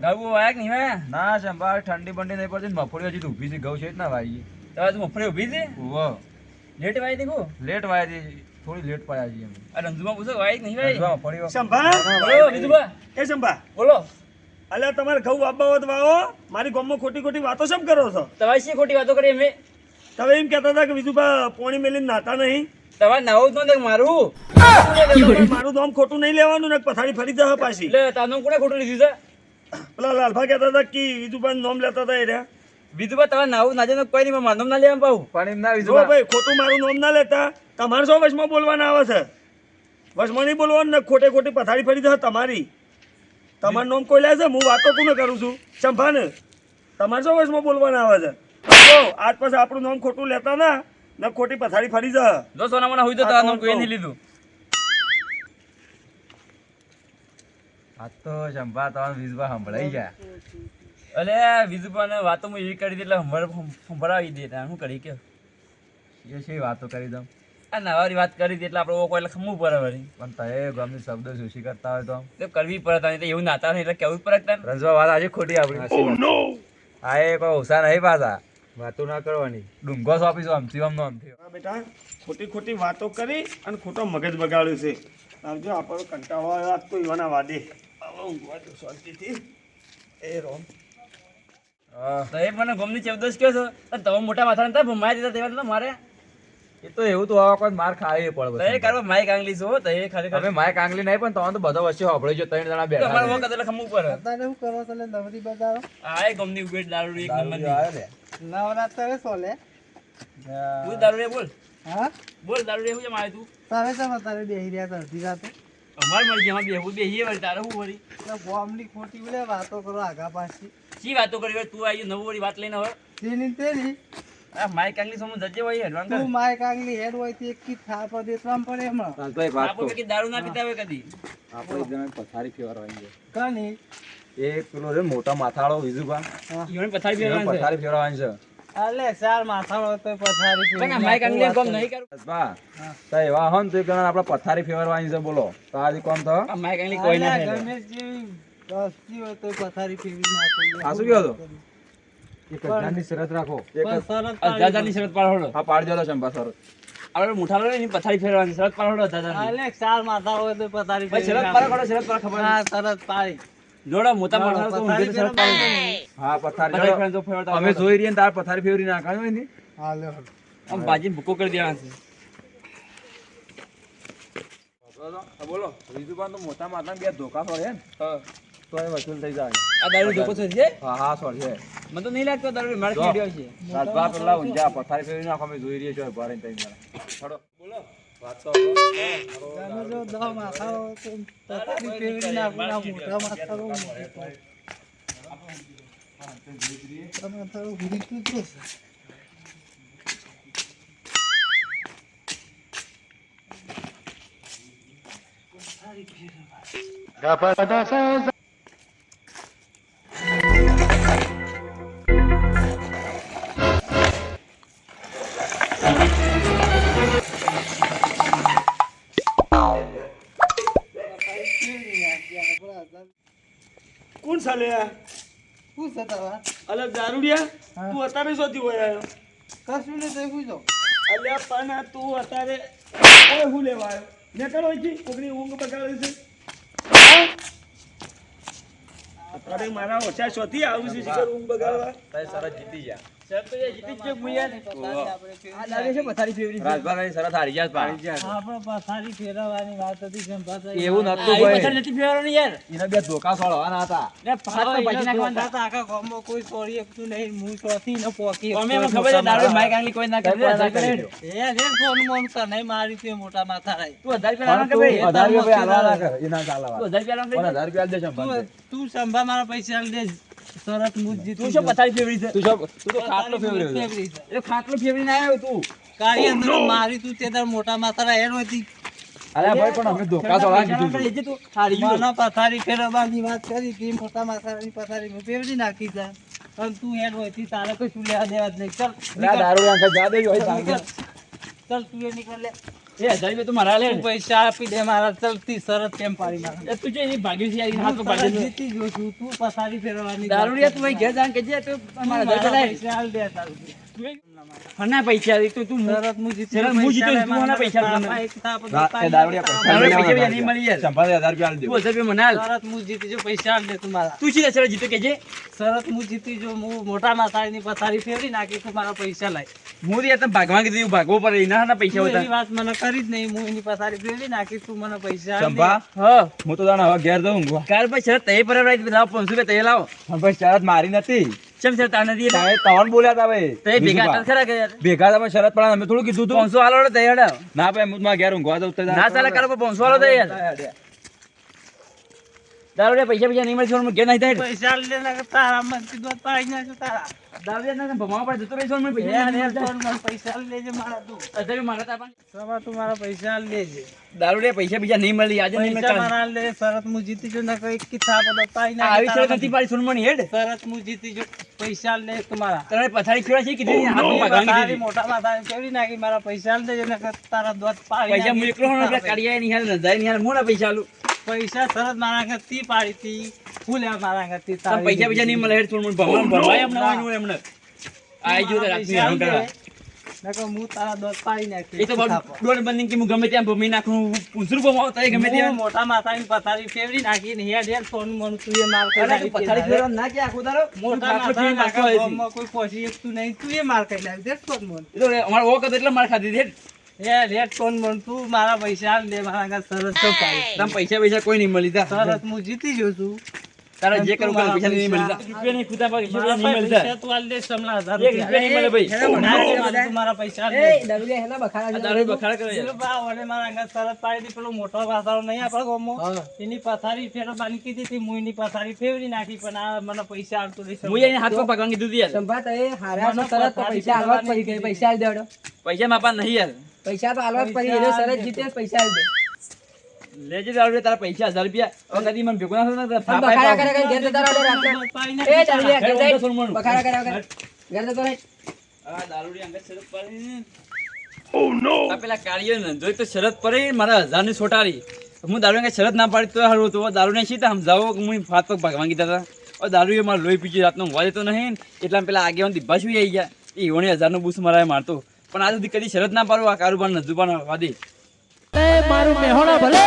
ગાવું વાયક નહીં વાયા ના શંભા ઠંડી બંડી નહીં પડતી મફળી હજી તો ઊભી છે ગૌ છે જ ના ભાઈ તો તું મફળી ઊભી છે? ઉવો લેટ વાય દેખો લેટ વાય છે થોડી લેટ પડ્યા છે એમ રંજુમાં પૂછો વાયક નહીં મફળી વા- બોલો વિધુબા એ સંભા. બોલો. અલ્યા તમારે ઘઉં વાપવા હોત વાવો મારી ગામમાં ખોટી ખોટી વાતો શેમ કરો છો? તમારી શી ખોટી વાતો કરી અમે? તમે એમ કહેતા હતા કે વિધુભા પોણી મેલીને નાતા નહીં. તમારે નાવું તો દેખ મારું? તો આમ ખોટું નહીં લેવાનું ને પથારી ફરી જશે પાછી. એટલે તાનું કોને ખોટું લીધું છે? પેલા લાલભા કહેતા હતા કે બીજું નામ લેતા હતા એ રહ્યા વિધુબા નાવું ના જાય કોઈ નહીં મારું નામ ના લેવા પાઉં પણ એમ ના જો વિધવા ભાઈ ખોટું મારું નામ ના લેતા તમારે શું વશમાં બોલવાના આવે છે? વશમાં નહીં બોલવાનું ને ખોટે ખોટી પથારી ફરી જશે તમારી. તમારું નામ કોઈ લે છે? હું વાતો કોને કરું છું? ચંપા ને તમારે શું વશમાં બોલવાના આવે છે? જો આજ પછી આપણું નામ ખોટું લેતા ના ને ખોટી પથારી ફરી જા જો સોના મને હોય તો તારું નામ કોઈ નહીં લીધું. આ તો શંભા તમારા વિધવા સંભળાઈ ગયા. અલે વિધુબાને વાતો હું એવી કરી દે એટલે સંભળ- સંભળાવી દે શું કરી કે એ છે વાતો કરી દઉં? આ નવારી વાત કરી હતી એટલે આપણે કોઈ એટલે ખમવું પડે વળી. પણ તે ગમે શબ્દ જોશી કરતા હોય તો. તો કરવી પડે તાને તો એવું નાતા નહીં એટલે કેવું પડે તાને? રંજવા વાત આજે ખોટી આપણી. હા એ કોઈ ઓછા નહીં પાછા. વાતો ના કરવાની. ડુંગો સોંપીશું આમથી આમ આમથી. હા બેટા ખોટી ખોટી વાતો કરી અને ખોટો મગજ બગાડ્યું છે. આવજો આપણો કંટાળો આવ્યો આજ તો યુવાના વાદે. ઊંઘવા દો શાંતિથી. એ રોમ. હા, મને ગમની ચૌદસ કહો છો? તમે મોટા માથા નતા ભમાઈ દીધા તેવા તો મારે? એ તો એવું તો આવા કોઈ માર ખાવી પડે તો એ. કરવા માઈક આંગલી છો તો એ ખાલી તમે માઈક કાંગલી નહીં પણ તમે તો બધો વચ્ચે હોભળી જો ત્રણ જણા બેઠા તમારે. વખત એટલે ખમવું પડે. અત્યારે શું કરો તને નવરી બગાડો આ એ ગમની ઊભી દારૂ એક નંબર આવ્યો નવરાત્રે સોલે તું દારૂ રે બોલ. હા? બોલ દારૂ રે હું જેમ આવ્યું તું? તારે તમે તારે બેહી રહ્યા અડધી રાતે? અમાર મરજી એમાં બેહવું બેહીએ વળી તારે હું વળી? તો ખોટી બોલે વાતો કરો આગા પાછી. શી વાતો કરી તું આવી નવું વળી વાત લઈને હવે. તેની તેની. આ માઈક આંગલી જજે હોય હેડવાન કર તું માય કાંગલી હેડ હોય તે એક કી થાપ દેતરામ પડે એમાં. તો એક વાત આપણે કે દારૂ ના પીતા હોય કદી? આપણે એક પથારી ફેરવવાની છે. કની? એક પેલો છે મોટા માથાળો વિજુભા. ઈવન પથારી ફેરવાની છે? પથારી ફેરવવાની છે. અલે માથાળો તો પથારી પણ માઈક આંગલી નાખું નહીં કરું. બા તો એવા હો તો એક આપણે પથારી ફેરવવાની છે બોલો. તો આજે કોણ તો માઈક આંગલી કોઈ ના અલે જેવી વસ્તી હોય તો પથારી ફેરવી નાખું. આ શું કહો છો? એક હજારની શરત રાખો. એક હજારની શરત પાડો હા પાડી દેલો શંભા શરત. આપણે મુઠા લો એની પથારી ફેરવાની શરત પાડો હજાર અલે ચાર માથા હોય તો પથારી શરત પાડો શરત પાડો ખબર હા શરત પાડી. જોડા મોટા માણસો તો ઊંધી શરત હા પથારી તો અમે જોઈ તાર ફેરવી આમ ભાજી ભૂકો કરી દેવાના છે. બોલો. વિજુભાઈ તો મોટા માથા બે ધોકા ને. તો એ વસૂલ થઈ જાય. આ દારૂ ધોકો છે છે? હા હા સોળે મને તો નહીં લાગતો દારૂ મારે. છે. પેલા પથારી ફેરવી નાખો અમે જોઈ રહ્યા છો ભારે બોલો. વાત તો તમે જો દહ માથા હોય તો પથારી ફેરવી નાખું ના મોટા માથા હોય મોટી પાડી. તમે થોડું ભૂરીતું જ રહેશે. કોણ સાલે આ? શું છે તમારે? અલે દારૂડિયા તું અત્યારે શોધી હોય આવ્યો કશું નહીં તો પૂછો અલ્યા પણ તું અત્યારે કોઈ હું લેવા આવ્યો મેં કરો છે કોકની ઊંઘ બગાડે છે? અત્યારે મારા ઓછા શોધી આવું છે ઊંઘ બગાડવા. તારે સરસ જીતી ગયા. એવું નતું બે ધોકા સોળવાના હતા. કોઈ સોરી નહીં હું સોથી ને પોકી અમે ખબર દારૂ માઈક આંગલી કોઈ ના કરે. એ રે ફોન મોન મારી તે મોટા માથા તું હજાર રૂપિયા કર, ના. રૂપિયા દે તું સંભા મારા પૈસા આલ દે. સરસ મુજ જીતું તું શું પથારી ફેવરી છે? તું શું તું તો ખાટલો ફેવરી છે. એ ખાટલો ફેવરી ના આવ્યો તું. કાળી અંદર મારી તું તે તાર મોટા માથા રહી એનો હતી અરે ભાઈ પણ અમે ધોકા તો હતું. તું. હારી ગયું. પથારી ફેરવવાની વાત કરી તી મોટા માથાની પથારી મેં ફેરવી નાખી છે. પણ તું હેડ હોયથી તારે કશું લેવા દેવા જ નહીં. ચાલ દારૂ આંખે જા દે હોય ચાલ તું એ નીકળ લે. હજાર મારા લે પૈસા આપી દે મારા ચલતી શરત કેમ પાડી મારા. તું જો ભાગ્યું છે યાર, હાથ હું પર પાડી તરત દે. જીતી ગયો છું તું પથારી ફેરવાની દારૂડિયા તું ઘેર જાણ કે જે તું તું મારા મારા હજાર પૈસા આલ દે તારું. ફના પૈસા દી તું તું શરત હું જીતી હું તું પૈસા દારૂડિયા પૈસા પૈસા નહીં મળી રૂપિયા. રૂપિયા મને હાલ. શરત હું જો પૈસા આલ દે તું મારા. તું શી દશેરા જીતો કે શરત હું જીતી જો હું મોટા માથાની પથારી ફેરવી નાખી તું મારા પૈસા લાય. હું યાર તને ભાગવા કીધું ભાગવો પડે એના ના પૈસા હોય એવી વાત મને કરી જ નહીં હું એની પથારી ફેરવી નાખી તું મને પૈસા. ચંપા હા. હું તો જાણે હવે ઘેર દઉં. કાલ પછી શરત તય પર લાવો પાંચસો રૂપિયા તય લાવો. પણ ભાઈ શરત મારી નથી. ચમ શરત આ નથી? તારે ત્રણ બોલ્યા તા ભાઈ. તય ભેગા બીજું ખરા કે ભેગા તમે શરત પણ અમે થોડું કીધું તું. પાંચસો હાલો તય હડા ના ભાઈ હું મારા ઘેર ઊંઘવા દઉં ના ચાલે કાલ પાંચસો હાલો તય યાર દારૂડિયા પૈસા પૈસા નહીં મળે છોડ ઘેર નહીં થાય. પૈસા લે ના ને તારા મનથી દોત પાડી ના તારા. દારૂડિયા ના ભમાવા પડે જતો રહી છોડ મને પૈસા નહીં. છોડ મને પૈસા આલ દેજે મારા તું. અત્યારે મારા તા પણ સવા તું મારા પૈસા આલ દારૂ રે પૈસા બીજા નહીં મળી આજે નહીં પૈસા મળે મારા લે શરત હું જીતી જો ના કઈ કી થાપ દો ના આવી શરત નથી પાડી સોનમણી હેડ. શરત હું જીતી જો પૈસા લે તમારા તને પથારી ખીરા છે કીધી હાથમાં તારી કીધી. મોટા માથા કેવી નાખી? મારા પૈસા આલ દેજે ને તારા દોત પાડી પૈસા હોનો એટલે કાઢી નહીં હાલ નજાય નહીં હાલ મોડા પૈસા આલું. પૈસા સરસ મારા ઘરથી પાડી તી ફૂલ મારા ઘરથી પૈસા પૈસા નહીં મળે હેડ છોડ ભમાવા ભમાય એમ ના હોય એમને. આઈ જો તો રાતની હેરાન કરવા. હું તારા દોત પાડી નાખી એ તો બાબુ બંધી કે હું ગમે ત્યાં ભમી નાખું. પૂંછરું ભમાવો ગમે ત્યાં. મોટા માથાની પથારી ફેરવી નાખી ને હેડ હેડ સોનું મનું તું એ માર કરી પથારી ફેરવા ના કે આખો દાડો મોટા માથાના કોઈ પહોંચી નહીં તું એ માર કરી નાખી દે સોન મન એ તો અમારો ઓક એટલે માર ખાધી હતી હેડ. રેટ સોન મન તું મારા પૈસા મારા આગળ સરસ તો પૈસા પૈસા કોઈ નહીં મળી સરસ હું જીતી જો છું. તારા જે કરવું કરે પૈસા નહીં મળી રૂપિયા નહીં ખુદા પાકે રૂપિયા નહીં મળી તું આલ દે સમલા હજાર રૂપિયા. નહીં મળે ભાઈ. ના દે મારે તું મારા પૈસા આલ દે. આ દારૂ બખાડા કરે યાર. બા વડે મારા આગળ શરત પાડી પેલો મોટો વાસણો નહીં આપણા? એની પથારી ફેરવવાની કીધી હતી, હું એની પથારી ફેરવી નાખી પણ આ મને પૈસા આવતું નહીં. હું એને હાથ પર ભાગવા કીધું યાર. સંભાત એ પૈસા આલવા પડી ગઈ પૈસા આલ દેવડો પૈસા માપા નહીં યાર. પૈસા તો આલવા જ પડી. એનો સરસ જીતે પૈસા આલ દે લેજે દારૂ તારા પૈસા હજાર રૂપિયા. હવે કદી મને ભેગો ના થતો બખાડા કરે ઘેર તારા રહો રાત્રે એ ચાલ લે ઘેર જાય બખાડા કર્યા વગર ઘેર. જતો રહે. આ દારૂડી અંગત શરત પાડી. આ પેલા કાળીઓ ને તો શરત પડે મારા હજારની છોટારી હું દારૂ શરત ના પાડી તો હારું તો દારૂ ને શીતા સમજાવો? કે હું હાથ પગ ભાગવા કીધા હતા દારૂ એ મારે લોહી પીછી રાતનો હોવા તો નહીં એટલા પેલા આગેવાન શું આવી ગયા. એ ઓણી હજાર નો બૂસ મારા મારતો. પણ આ સુધી કદી શરત ના પાડવા કારોબાર નજુબાન વાદી. મારું મેહોણા ભલે.